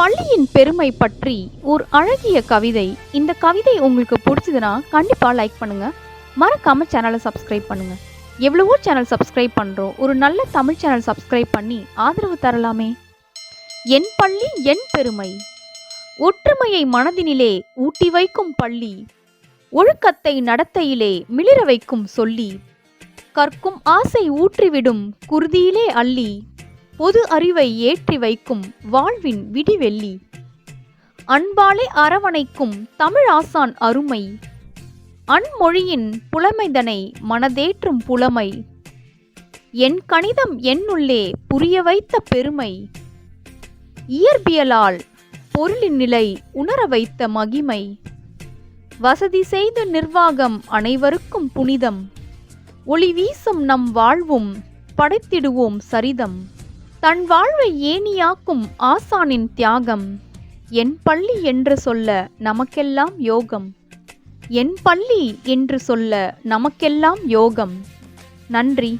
பள்ளியின் பெருமை பற்றி ஒரு அழகிய கவிதை. இந்த கவிதை உங்களுக்கு பிடிச்சதுன்னா கண்டிப்பாக லைக் பண்ணுங்க. மறக்காம சேனலை சப்ஸ்கிரைப் பண்ணுங்க. எவ்வளவோ சேனல் சப்ஸ்கிரைப் பண்ணுறோம் ஒரு நல்ல தமிழ் சேனல் சப்ஸ்கிரைப் பண்ணி ஆதரவு தரலாமே. என் பள்ளி என் பெருமை. ஒற்றுமையை மனதினிலே ஊட்டி வைக்கும் பள்ளி. ஒழுக்கத்தை நடத்தையிலே மிளிர வைக்கும் சொல்லி. கற்கும் ஆசை ஊற்றிவிடும் குருதியிலே அள்ளி. பொது அறிவை ஏற்றி வைக்கும் வாழ்வின் விடிவெள்ளி. அன்பாலே அரவணைக்கும் தமிழ் ஆசான் அருமை. அன்மொழியின் புலமைதனை மனதேற்றும் புலமை. என் கணிதம் என்னுள்ளே புரிய வைத்த பெருமை. இயற்பியலால் பொருளின் நிலை உணர வைத்த மகிமை. வசதி செய்த நிர்வாகம் அனைவருக்கும் புனிதம். ஒளி வீசும் நம் வாழ்வும் படைத்திடுவோம் சரிதம். தன் வாழ்வை ஏணியாக்கும் ஆசானின் தியாகம். என் பள்ளி என்று சொல்ல நமக்கெல்லாம் யோகம். என் பள்ளி என்று சொல்ல நமக்கெல்லாம் யோகம். நன்றி.